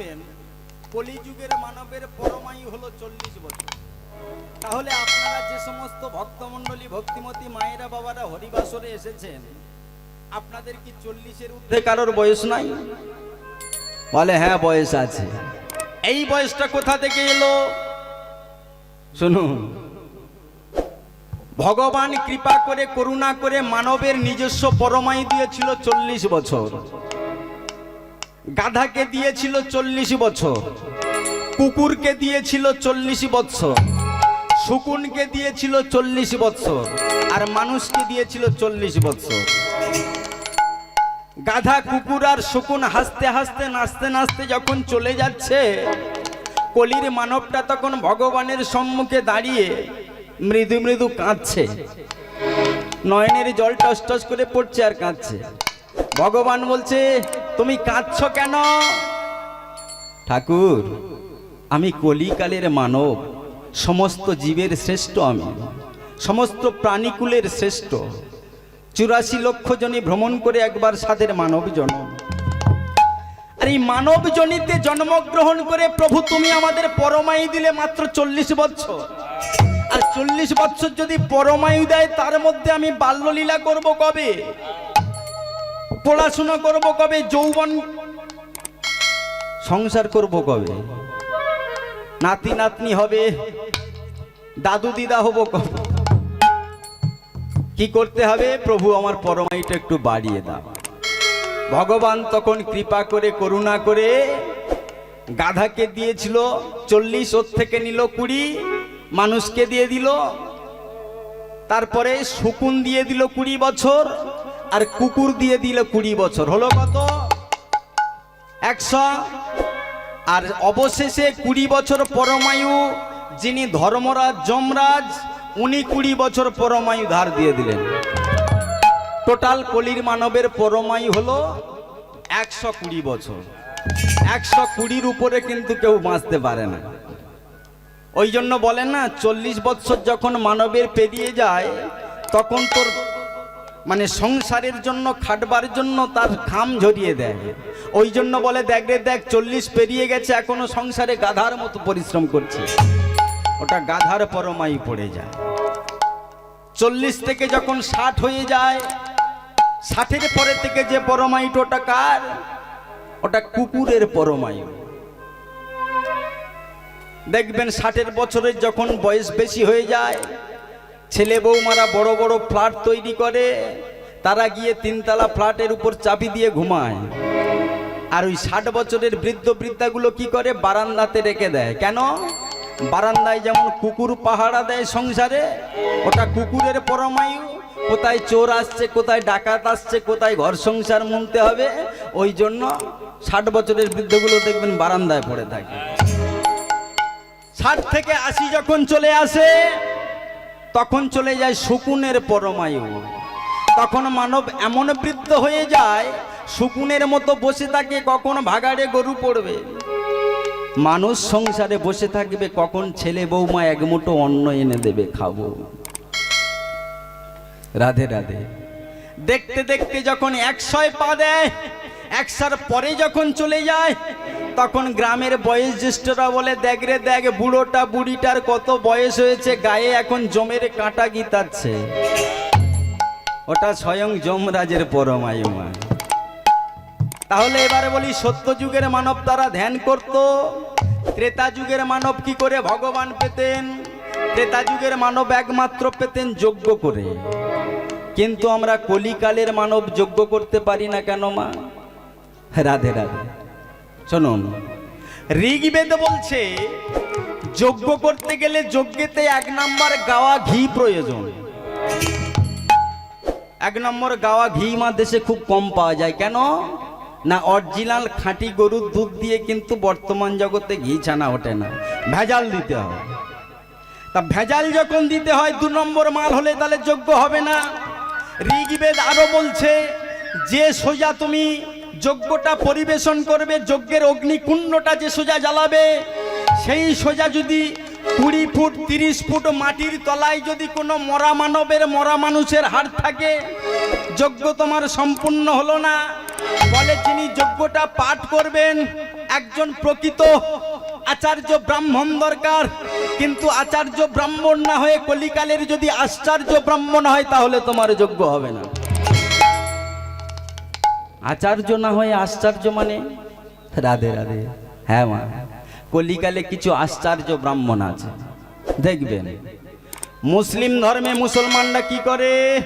দেখবেন কলিযুগের মানবের পরমায়ু হলো চল্লিশ বছর। তাহলে আপনারা যে সমস্ত ভক্তমণ্ডলী, ভক্তিমতী মায়েরা, বাবারা হরিবাসরে এসেছেন, আপনাদের কি চল্লিশের ঊর্ধ্বে কারোর বয়স নাই? বলে হ্যাঁ বয়স আছে। এই বয়সটা কোথা থেকে এলো? শুনুন, ভগবান কৃপা করে, করুণা করে মানবের নিজস্ব পরমায়ু দিয়েছিল চল্লিশ বছর। গাধাকে দিয়েছিল চল্লিশ বছর, কুকুরকে দিয়েছিল চল্লিশ বছর শকুনকে দিয়েছিল চল্লিশ বছর আর মানুষকে দিয়েছিল চল্লিশ বছর গাধা, কুকুর আর শকুন হাসতে হাসতে, নাচতে নাচতে যখন চলে যাচ্ছে, কলির মানবটা তখন ভগবানের সম্মুখে দাঁড়িয়ে মৃদু মৃদু কাঁদছে। নয়নের জল টস টস করে পড়ছে আর কাঁদছে। ভগবান বলছে তুমি কাঁদছ কেন? ঠাকুর, আমি কলিকালের মানব, সমস্ত জীবের শ্রেষ্ঠ আমি, সমস্ত প্রাণীকুলের শ্রেষ্ঠ। চুরাশি লক্ষ জনে ভ্রমণ করে একবার সাদের মানব জনম। আর এই মানব জনিতে জন্মগ্রহণ করে প্রভু তুমি আমাদের পরমায়ু দিলে মাত্র চল্লিশ বছর। আর চল্লিশ বছর যদি পরমায়ু দেয়, তার মধ্যে আমি বাল্যলীলা করব কবে? পড়াশোনা করব কবে? যৌবন সংসার করব কবে? নাতি নাতনি হবে, দাদু দিদা হব কবে? কি করতে হবে? প্রভু আমার পরমায়ুটা একটু বাড়িয়ে দাও। ভগবান তখন কৃপা করে, করুণা করে গাধাকে দিয়েছিল, চল্লিশ ওর থেকে নিল কুড়ি, মানুষকে দিয়ে দিল। তারপরে শকুন দিয়ে দিল কুড়ি বছর। আর কুকুর দিয়ে দিল কুড়ি বছর। হলো কত? একশো। আর অবশেষে কুড়ি বছর পরমায়ু, যিনি ধর্মরাজ যমরাজ, উনি কুড়ি বছর পরমায়ু ধার দিয়ে দিলেন। টোটাল কলির মানবের পরমায়ু হলো একশো কুড়ি বছর। একশো কুড়ির উপরে কিন্তু কেউ বাঁচতে পারে না। ওই জন্য বলেন না, চল্লিশ বছর যখন মানবের পেরিয়ে যায়, তখন তোর মানে সংসারের জন্য, খাটবার জন্য তার খাম ঝরিয়ে দেয়। ওই জন্য বলে, দেখ রে, দেখ, চল্লিশ পেরিয়ে গেছে, এখনও সংসারে গাধার মতো পরিশ্রম করছে। ওটা গাধার পরমায়ু পড়ে যায়। চল্লিশ থেকে যখন ষাট হয়ে যায়, ষাটের পরে থেকে যে পরমায়ুটা ওটা কার? ওটা কুকুরের পরমায়ু দেখবেন ষাটের বছরের যখন বয়স বেশি হয়ে যায় ছেলে বৌমারা বড় বড় ফ্ল্যাট তৈরি করে, তারা গিয়ে তিনতলা ফ্ল্যাটের উপর চাবি দিয়ে ঘুমায়। আর ওই ষাট বছরের বৃদ্ধ বৃদ্ধাগুলো কি করে? বারান্দাতে রেখে দেয়। কেন? বারান্দায় যেমন কুকুর পাহারা দেয় সংসারে, ওটা কুকুরের পরমায়ু। কোথায় চোর আসছে, কোথায় ডাকাত আসছে, কোথায় ঘর সংসার মুনতে হবে, ওই জন্য ষাট বছরের বৃদ্ধগুলো দেখবেন বারান্দায় পড়ে থাকে। ষাট থেকে আশি যখন চলে আসে তখন চলে যায় শকুনের পরমায়ু। তখন মানব এমন বৃদ্ধ হয়ে যায়, শকুনের মতো বসে থাকে, কখন ভাগাড়ে গরু পড়বে। মানুষ সংসারে বসে থাকবে, কখন ছেলে বৌমা এক মুঠো অন্ন এনে দেবে খাব। রাধে রাধে। দেখতে দেখতে যখন একশয় পা দেয়, একশার পরে যখন চলে যায় তখন গ্রামের বয়স জ্যেষ্ঠরা বলে, দেখ রে দেখ, বুড়োটা বুড়িটার কত বয়স হয়েছে, গায়ে এখন জমের কাঁটা গিতাচ্ছে। ওটা স্বয়ং যমরাজের পরমায়ুমা। তাহলে এবারে বলি, সত্য যুগের মানব তারা ধ্যান করত, ত্রেতা যুগের মানব কি করে ভগবান পেতেন? ত্রেতা যুগের মানব একমাত্র পেতেন যোগ্য করে। কিন্তু আমরা কলিকালের মানব যোগ্য করতে পারি না কেন মা? রাধে রাধে। শুনুন। ঋগ্বেদ বলছে যোগ্য করতে গেলে যজ্ঞেতে এক নম্বর গাওয়া ঘি প্রয়োজন। এক নম্বর গাওয়া ঘি মা দেশে খুব কম পাওয়া যায়। কেন? না অরিজিনাল খাঁটি গরুর দুধ দিয়ে কিন্তু বর্তমান জগতে ঘি ছানা ওঠে না। ভেজাল দিতে হয় তা ভেজাল যখন দিতে হয়, দু নম্বর মাল হলে তাহলে যোগ্য হবে না। ঋগ্বেদ আরও বলছে, যে সোজা তুমি যজ্ঞটা পরিবেশন করবে, যজ্ঞের অগ্নিকুণ্ডটা যে সোজা জ্বালাবে, সেই সোজা যদি কুড়ি ফুট, তিরিশ ফুট মাটির তলায় যদি কোনো মরা মানবের, মরা মানুষের হাড় থাকে, যজ্ঞ তোমার সম্পূর্ণ হলো না। বলে যিনি যজ্ঞটা পাঠ করবেন, একজন প্রকৃত আচার্য ব্রাহ্মণ দরকার। কিন্তু আচার্য ব্রাহ্মণ না হয়ে কলিকালের যদি আশ্চর্য ব্রাহ্মণ হয়, তাহলে তোমার যোগ্য হবে না। আচার্য না হয়ে আশ্চর্য মানে? রাধে রাধে। হ্যাঁ মা। কলিকালে কিছু আশ্চর্য ব্রাহ্মণ আছে। দেখবেন। মুসলিম ধর্মে মুসলমানরা কি করে?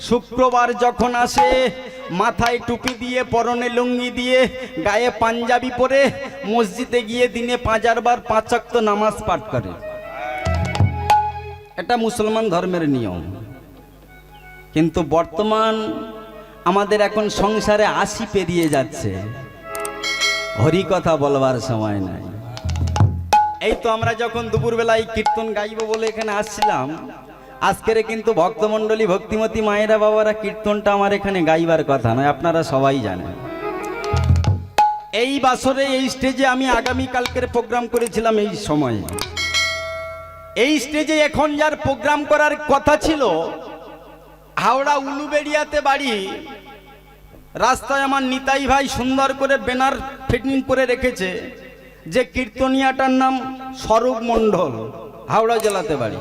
শুক্রবার যখন আসে, মাথায় টুপি দিয়ে, পরনে লুঙ্গি দিয়ে, গায়ে পাঞ্জাবি পরে মসজিদে গিয়ে দিনে পাঁচ বার পাঁচাক্ত নামাজ পাঠ করে। এটা মুসলমান ধর্মের নিয়ম। কিন্তু বর্তমান আমাদের এখন সংসারে আশি পেরিয়ে যাচ্ছে। হরি কথা বলবার সময় নাই। এই তো আমরা যখন দুপুরবেলায় কীর্তন গাইব বলে এখানে আসছিলাম, আজকের কিন্তু ভক্তমণ্ডলী ভক্তিমতী মায়েরা বাবারা কীর্তনটা আমার এখানে গাইবার কথা নয়, আপনারা সবাই জানেন। এই বাসরে, এই স্টেজে আমি আগামী কালকের প্রোগ্রাম করেছিলাম এই সময়ে। এই স্টেজে এখন যার প্রোগ্রাম করার কথা ছিল হাওড়া উলুবেড়িয়াতে বাড়ি। রাস্তায় আমার নিতাই ভাই সুন্দর করে বেনার ফিটিং করে রেখেছে, যে কীর্তনিয়াটার নাম স্বরূপ মণ্ডল, হাওড়া জেলাতে বাড়ি।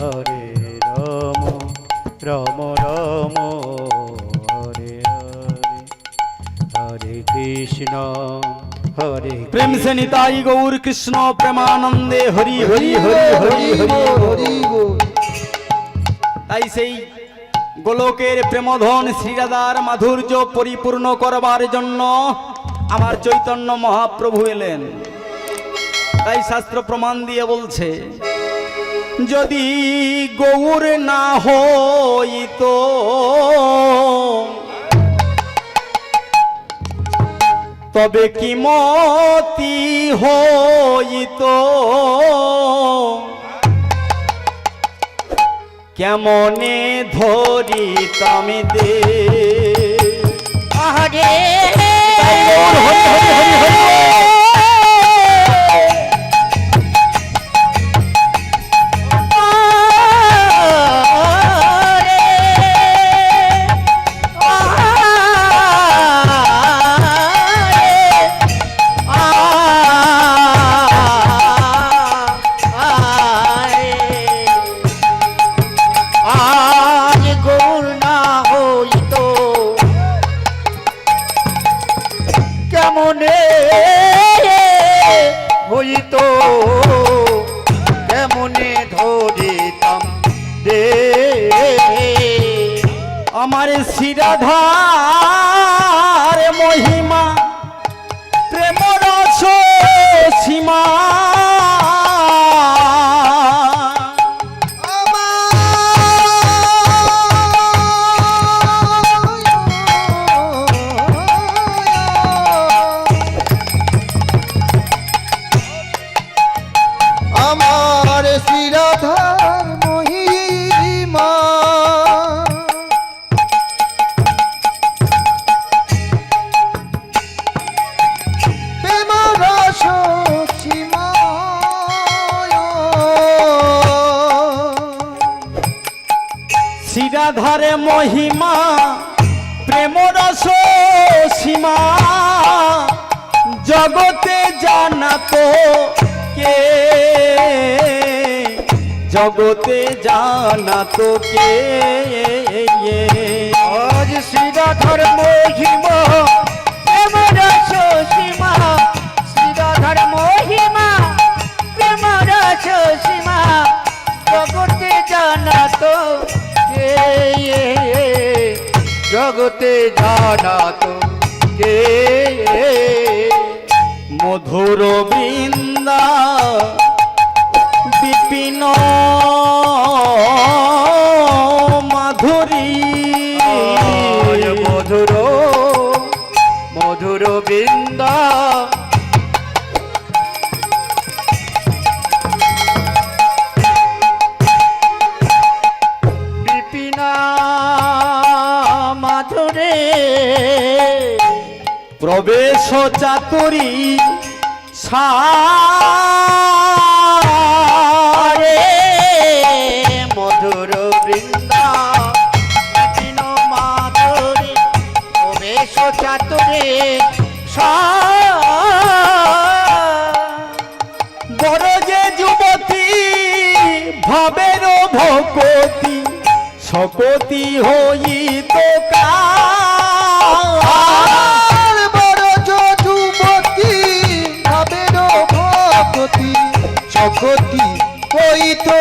হরে রাম রাম রাম হরে হরে। হরে কৃষ্ণ হরে প্রেম সে নিতাই গৌর কৃষ্ণ প্রেমানন্দে হরি হরি হরি হরি। হরি। তাই সেই গোলকের প্রেমধন শ্রীরাধার মাধুর্য পরিপূর্ণ করবার জন্য আমার চৈতন্য মহাপ্রভু এলেন। তাই শাস্ত্র প্রমাণ দিয়ে বলছে যদি গৌর না হইত। তবে কি মতি হইত? কেমনে ধরিতাম দে হরে হরি হরি হরি হরি। কেমনে হইত কেমনে ধরিতাম দে আমার শিরাধার মহিমা প্রেম সীমা। শিরাধারে মহিমা প্রেম রস সীমা। জগতে জানা তো কে? জগতে জানা তো কে? আজ শ্রীরাধার মহিমা প্রেম রস সীমা শ্রীরাধার মহিমা প্রেম রস সীমা। জগতে জানা তো জগতে জানা তো কে? মধুর বৃন্দা বিপিন মাধুরী সারে মধুর বৃন্দা বিপিন মাধুরে প্রবেশ চাতুরে বড় যে যুবতী ভাবের ভকতি হইত সকতি ওই তো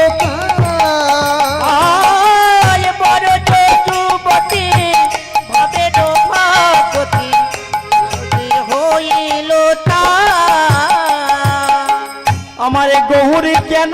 আয় বড় যুবতী ভবের ভাগতি হইল তা। আমার গহুরি কেন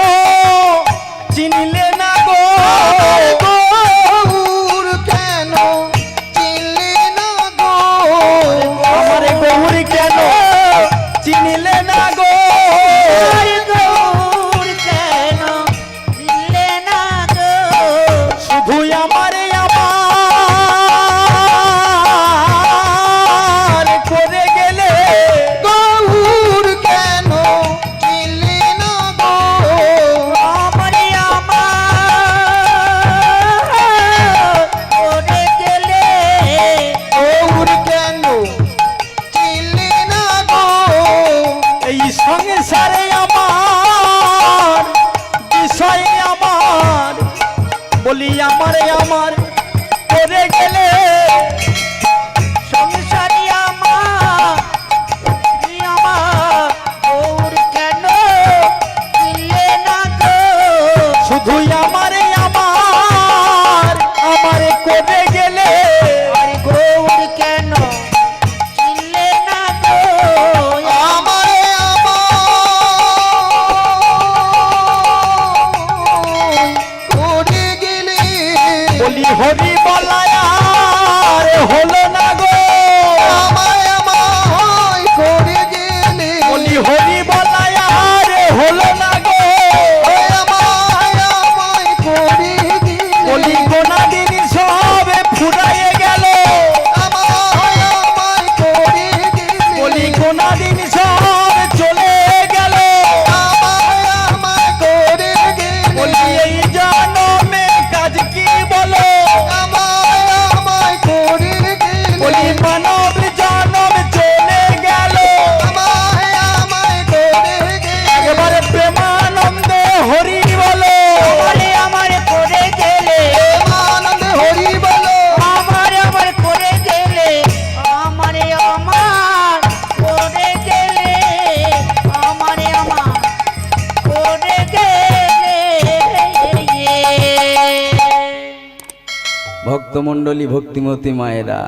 ভক্তমণ্ডলী ভক্তিমতী মায়েরা,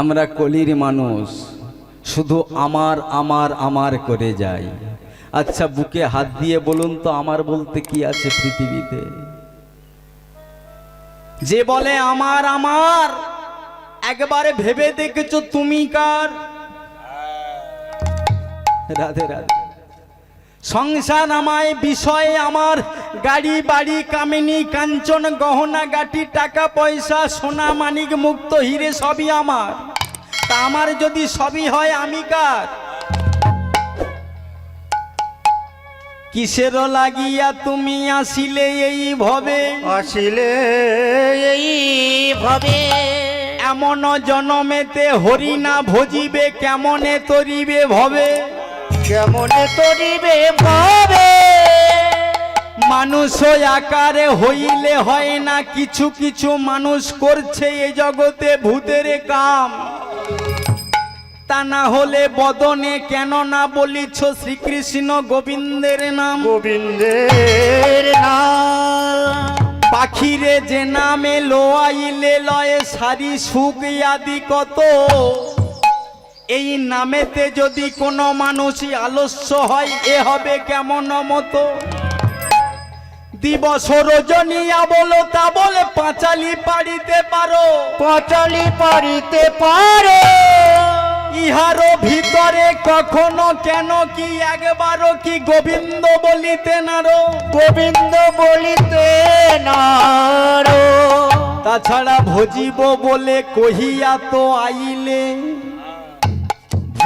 আমরা কলির মানুষ, শুধু আমার আমার আমার করে যাই। আচ্ছা বুকে হাত দিয়ে বলুন তো, আমার বলতে কি আছে পৃথিবীতে? যে বলে আমার আমার, একবারে ভেবে দেখেছ তুমি কার? রাধে রাধে। সংসার আমায় বিষয় আমার গাড়ি বাড়ি কামিনী কাঞ্চন গহনা গাটি টাকা পয়সা সোনা মানিক মুক্ত হিরে সবই আমার। তা আমার যদি সবই হয় আমি কার? কিসের লাগিয়া তুমি আসিলে এই ভবে? আসিলে এই ভাবে। এমন জনমেতে হরিণা ভজিবে কেমনে তরিবে ভবে? কেমনে? তরিবে ভাবে। মানুষ আকারে হইলে হয় না কিছু কিছু মানুষ করছে এ জগতে ভূতের কাম। তা না হলে বদনে কেন না বলিছ শ্রীকৃষ্ণ গোবিন্দের নাম? গোবিন্দের নাম। পাখিরে যে নামে লোয়াইলে লয়ে সারি সুখ আদি কত? এই নামেতে যদি কোনো মানুষই আলস্য হয় এ হবে কেমন মতো? দিবস রজনিয়া বলো তা বলে পাঁচালি পারিতে পারো। পাঁচালি পারিতে পারে। ইহারও ভিতরে কখনো কেন কি একবারও কি গোবিন্দ বলিতে নারো? গোবিন্দ বলিতে নারো। তাছাড়া ভজিব বলে কহিয়া তো আইলে।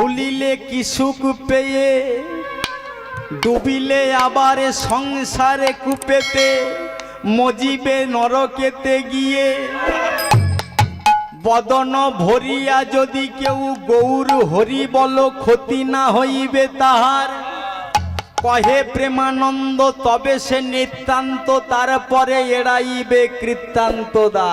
ভুলিলে কি সুখ পেয়ে? ডুবিলে আবার সংসারে কুপেতে, মজিবে নরকেতে গিয়ে। বদন ভরিয়া যদি কেউ গৌর হরি বল ক্ষতি না হইবে তাহার, কহে প্রেমানন্দ, তবে সে নিতান্ত তারপরে এড়াইবে কৃত্তান্ত দা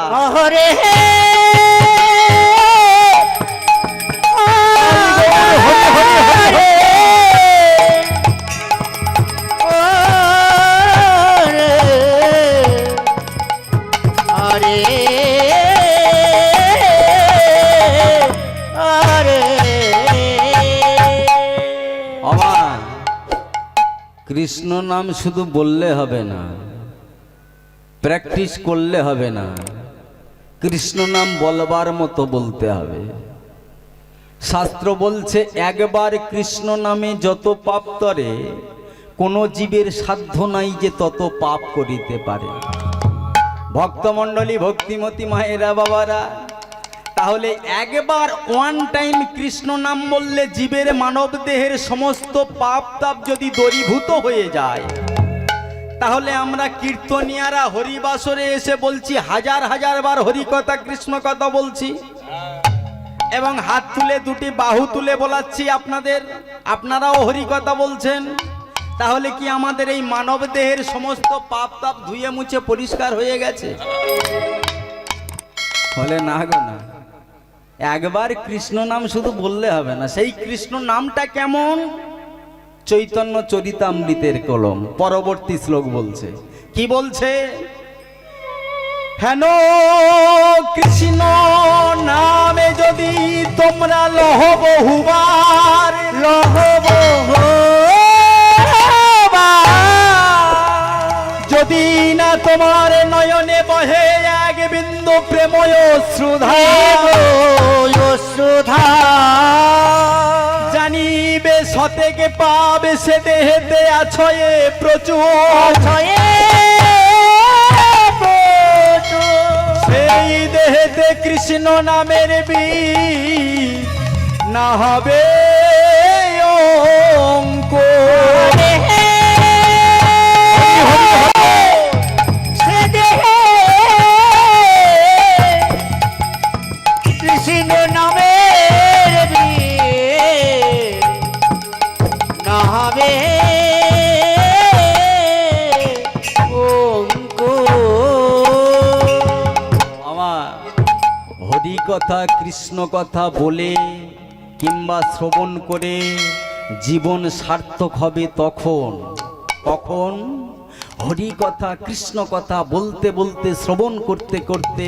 কৃষ্ণ নাম শুধু বললে হবে না প্র্যাকটিস করলে হবে না, কৃষ্ণ নাম বলবার মতো বলতে হবে। শাস্ত্র বলছে, একবার কৃষ্ণ নামে যত পাপ তরে, কোনো জীবের সাধ্য নাই যে তত পাপ করিতে পারে। ভক্তমণ্ডলী, ভক্তিমতী মায়েরা, বাবারা তাহলে একবার ওয়ান টাইম কৃষ্ণ নাম বললে জীবের মানব দেহের সমস্ত পাপ তাপ যদি দরীভূত হয়ে যায়, তাহলে আমরা কীর্তনিয়ারা হরিবাসরে এসে বলছি, হাজার হাজার বার হরি কথা কৃষ্ণ কথা বলছি। এবং হাত তুলে দুটি বাহু তুলে বলাচ্ছি আপনাদের, আপনারাও হরি কথা বলছেন। তাহলে কি আমাদের এই মানব দেহের সমস্ত পাপ তাপ ধুয়ে মুছে পরিষ্কার হয়ে গেছে? বলে, না গো, না। একবার কৃষ্ণ নাম শুধু বললে হবে না, সেই কৃষ্ণ নামটা কেমন? চৈতন্য চরিতামৃতের কলম, পরবর্তী শ্লোক বলছে। কি বলছে? হেন কৃষ্ণ নামে যদি তোমরা লহ বহুবার, লহ যদি না তোমার নয়নে বহে এক বিন্দু প্রেময় শ্রুধা। সুধা জানিবে সতেকে পাবে সে দেহেতে আছয়ে প্রচুর। সেই দেহেতে কৃষ্ণ নামের বি না হবে অঙ্ক কথা, কৃষ্ণ কথা বলে কিংবা শ্রবণ করে জীবন সার্থক হবে তখন। কখন হরি কথা, কৃষ্ণ কথা বলতে বলতে, শ্রবণ করতে করতে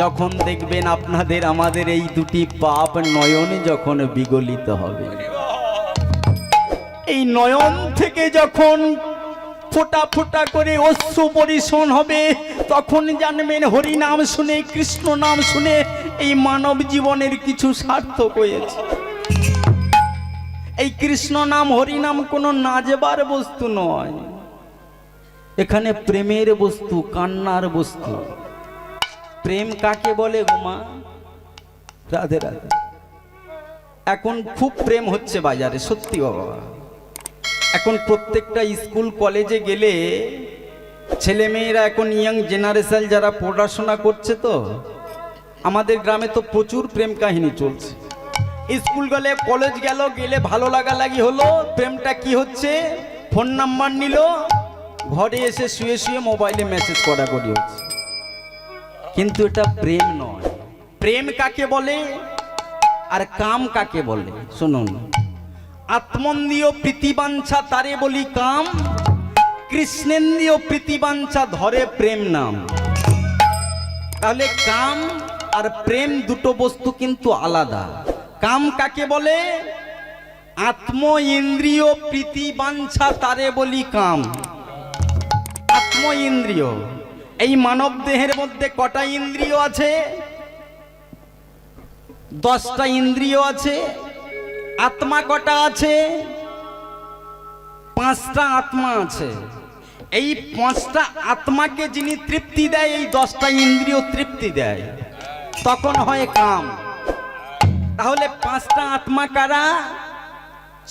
যখন দেখবেন আপনাদের, আমাদের এই দুটি পাপ নয়নে যখন বিগলিত হবে। এই নয়ন থেকে যখন ফোটা ফোটা করে অশ্রু পরিশন হবে, তখন জানবেন হরি নাম শুনে, কৃষ্ণ নাম শুনে এই মানব জীবনের কিছু সার্থক হয়েছে। এই কৃষ্ণ নাম, হরি নাম কোনো নাজবার বস্তু নয়। এখানে প্রেমের বস্তু, কান্নার বস্তু। প্রেম কাকে বলে গোমা রাধে রাধে। এখন খুব প্রেম হচ্ছে বাজারে, সত্যি বাবা। এখন প্রত্যেকটা স্কুল, কলেজে গেলে ছেলেমেয়েরা এখন ইয়াং জেনারেশন যারা পড়াশোনা করছে তো আমাদের গ্রামে তো প্রচুর প্রেম কাহিনী চলছে। স্কুল গেলে, কলেজ গেল, গেলে ভালো লাগা লাগি হলো, প্রেমটা কি হচ্ছে? ফোন নাম্বার নিল, ঘরে এসে শুয়ে শুয়ে মোবাইলে মেসেজ করা করি হচ্ছে। কিন্তু এটা প্রেম নয়। প্রেম কাকে বলে? আর কাম কাকে বলে? শুনুন। আত্মন্দীয় প্রীতিবাঞ্ছা তারে বলি কাম কৃষ্ণেন্দ্রীয় প্রীতিবাঞ্ছা ধরে প্রেম নাম। তাহলে কাম আর প্রেম দুটো বস্তু কিন্তু আলাদা। কাম কাকে বলে? আত্ম ইন্দ্রিয় প্রীতি বাঞ্ছা তারে বলি কাম। আত্ম ইন্দ্রিয় এই মানব দেহের মধ্যে কটা ইন্দ্রিয় আছে? দশটা ইন্দ্রিয় আছে। আত্মা কটা আছে? পাঁচটা আত্মা আছে। এই পাঁচটা আত্মাকে যিনি তৃপ্তি দেয়, এই দশটা ইন্দ্রিয় তৃপ্তি দেয়। তখন হয় কাম। তাহলে পাঁচটা আত্মা কারা?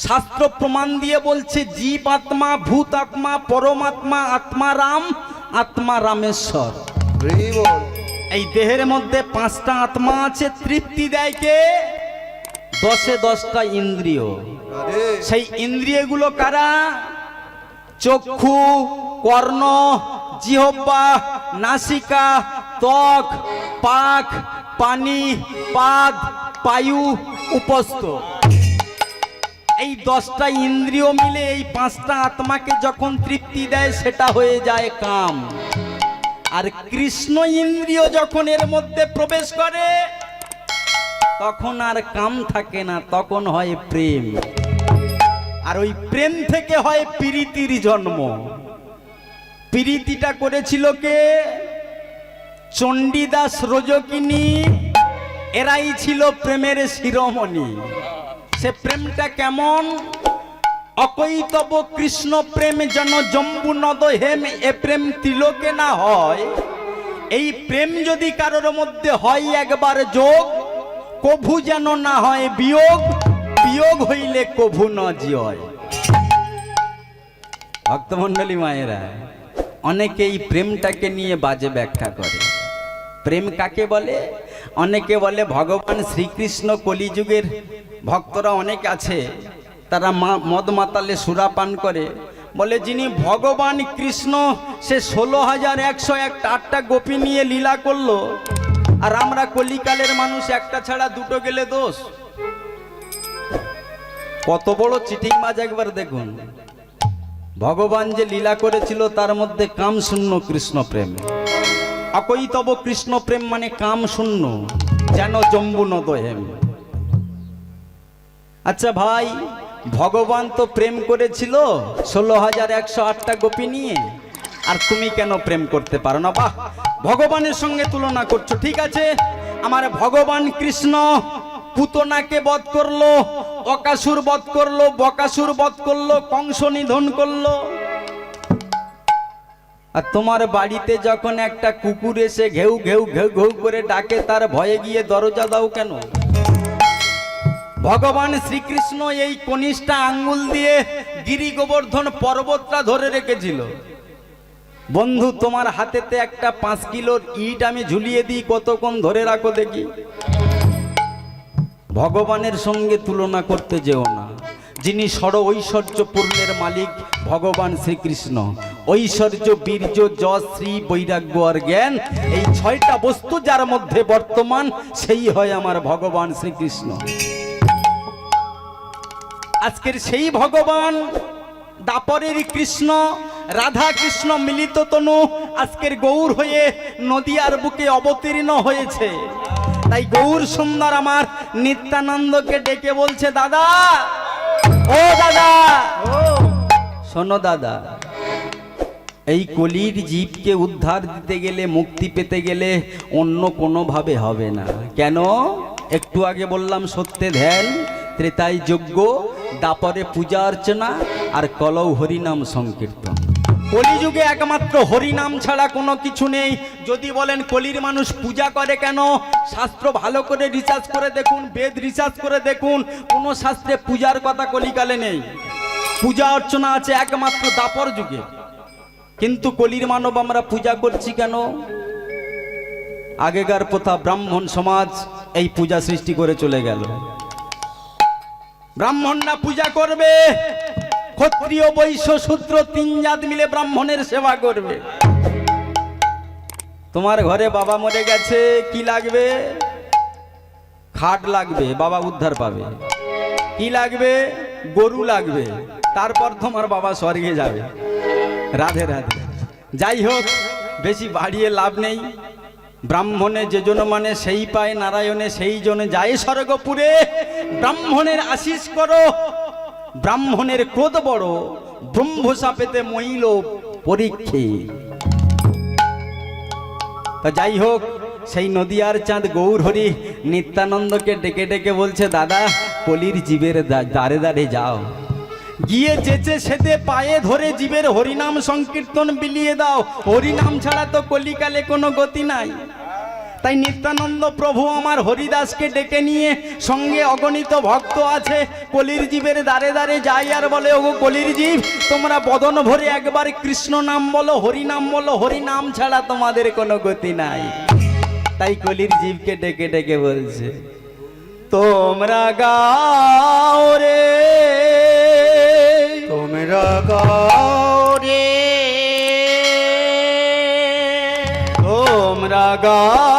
শাস্ত্র প্রমাণ দিয়ে বলছে, জীব আত্মা, ভূত আত্মা, পরমাত্মা, আত্মা রাম, আত্মা রামেশ্বর। এই দেহের মধ্যে পাঁচটা আত্মা আছে, তৃপ্তি দেয় কে? দশে দশটা ইন্দ্রিয়। সেই ইন্দ্রিয়গুলো কারা? চক্ষু, কর্ণ জিহব্বা নাসিকা, ত্বক, পাক পানি পাদ পায়ু উপস্থ। এই দশটা ইন্দ্রিয় মিলে এই পাঁচটা আত্মাকে যখন তৃপ্তি দেয়, সেটা হয়ে যায় কাম। আর কৃষ্ণ ইন্দ্রিয় যখন এর মধ্যে প্রবেশ করে, তখন আর কাম থাকে না, তখন হয় প্রেম। আর ওই প্রেম থেকে হয় প্রীতির জন্ম। প্রীতিটা করেছিল কে? চণ্ডীদাস রজকিনী, এরাই ছিল প্রেমের শিরোমণি। সে প্রেমটা কেমন? অকৈতব কৃষ্ণ প্রেম যেন জম্বু নদ হেম, এ প্রেম ত্রিলোকে না হয়। এই প্রেম যদি কারোর মধ্যে হয় একবার যোগ, কভু যেন না হয় বিয়োগ বিয়োগ হইলে কভু ন জিয়। ভক্তমণ্ডলী মায়েরা, অনেকে এই প্রেমটাকে নিয়ে বাজে ব্যাখ্যা করে। প্রেম কাকে বলে? অনেকে বলে ভগবান শ্রীকৃষ্ণ কলিযুগের ভক্তরা অনেক আছে, তারা মদ মাতালে সুরাপান করে। বলে যিনি ভগবান কৃষ্ণ, সে ষোলো হাজার একশো একটা আটটা গোপী নিয়ে লীলা করল। আর আমরা কলিকালের মানুষ, একটা ছাড়া দুটো গেলে দোষ। কত বড় চিঠিং মাছ একবার দেখুন। ভগবান যে লীলা করেছিল, তার মধ্যে কাম শূন্য কৃষ্ণ প্রেম। অকৈতব কৃষ্ণ প্রেম মানে কাম শূন্য, যেন জম্বু নদহেম আচ্ছা ভাই, ভগবান তো প্রেম করেছিল ষোলো হাজার একশো আটটা গোপী নিয়ে, আর তুমি কেন প্রেম করতে পারো না? বাহ, ভগবানের সঙ্গে তুলনা করছ, ঠিক আছে? আমার ভগবান কৃষ্ণ পুতনাকে বধ করল, অকাসুর বধ করল, বকাসুর বধ করল, কংস নিধন করল। আর তোমার বাড়িতে যখন একটা কুকুর এসে ঘেউ ঘেউ ঘেউ ঘেউ করে ডাকে, তার ভয়ে গিয়ে দরজা দাও কেন? ভগবান শ্রীকৃষ্ণ এই কনিষ্ঠা আঙ্গুল দিয়ে গিরি গোবর্ধন পর্বতটা ধরে রেখেছিল। বন্ধু, তোমার হাতেতে একটা পাঁচ কিলোর ইট আমি ঝুলিয়ে দিই, কতক্ষণ ধরে রাখো দেখি। ভগবানের সঙ্গে তুলনা করতে যেও না। যিনি সর ঐশ্বর্য পূর্ণের মালিক, ভগবান শ্রীকৃষ্ণ। ঐশ্বর্য, বীর্য, যশ, শ্রী বৈরাগ্য আর জ্ঞান, এই ছয়টা বস্তু যার মধ্যে বর্তমান, সেই হয় আমার ভগবান শ্রীকৃষ্ণ। আজকের সেই ভগবান, দাপরের কৃষ্ণ রাধা কৃষ্ণ মিলিত তনু, আজকের গৌর হয়ে নদিয়ার বুকে অবতীর্ণ হয়েছে। তাই গৌর সুন্দর আমার নিত্যানন্দকে ডেকে বলছে, দাদা ও দাদা। শোনো দাদা, এই কলির জীবকে উদ্ধার দিতে গেলে, মুক্তি পেতে গেলে অন্য কোনোভাবে হবে না। কেন? একটু আগে বললাম সত্যে ধ্যান, ত্রেতাই যজ্ঞ, দাপরে পূজা অর্চনা আর কলৌ হরিনাম সংকীর্তন। কলিযুগে একমাত্র হরিনাম ছাড়া কোনো কিছু নেই। যদি বলেন কলির মানুষ পূজা করে কেন? শাস্ত্র ভালো করে রিসার্চ করে দেখুন, বেদ রিসার্চ করে দেখুন, কোনো শাস্ত্রে পূজার কথা কলিকালে নেই। পূজা অর্চনা আছে একমাত্র দাপর যুগে। কিন্তু কলির মানব আমরা পূজা করছি কেন? আগেকার প্রথা ব্রাহ্মণ সমাজ এই পূজা সৃষ্টি করে চলে গেল। ব্রাহ্মণরা পূজা করবে ক্ষত্রিয় বৈশ্য শূদ্র তিন জাত মিলে ব্রাহ্মণের সেবা করবে। তোমার ঘরে বাবা মরে গেছে, কি লাগবে? খাট লাগবে, বাবা উদ্ধার পাবে। কি লাগবে? গরু লাগবে, তারপর তোমার বাবা স্বর্গে যাবে। রাধে রাধে। যাই হোক, বেশি বাড়িয়ে লাভ নেই। ব্রাহ্মণে যে জন মানে সেই পায় নারায়ণে, সেই জনে যায় স্বর্গপুরে। ব্রাহ্মণের আশিস করো ব্রাহ্মণের ক্রোধ বড়, ব্রহ্মসাপেতে মইল পরীক্ষে। তা যাই হোক, সেই নদিয়ার চাঁদ গৌরহরি নিত্যানন্দকে ডেকে ডেকে বলছে, দাদা, কলির জীবের দাঁড়ে দাঁড়ে যাও। গিয়ে চেচে সেতে পায়ে ধরে জীবের হরিনাম সংকীর্তন বিলিয়ে দাও। হরিনাম ছাড়া তো কলিকালে কোনো গতি নাই। তাই নিত্যানন্দ প্রভু আমার হরিদাসকে ডেকে নিয়ে সঙ্গে অগণিত ভক্ত আছে। কলির জীবের দ্বারে দ্বারে যাই আর বলে ওগো কলির জীব তোমরা বদন ভরে একবার কৃষ্ণ নাম বলো হরি নাম বলো হরি নাম ছাড়া তোমাদের কোনো গতি নাই। তাই কলির জীবকে ডেকে ডেকে বলছে তোমরা গাও রে তোমরা গৌরে তোমরা গাও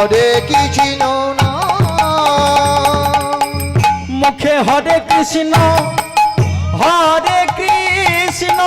হরে কৃষ্ণ মুখে হরে কৃষ্ণ হরে কৃষ্ণ।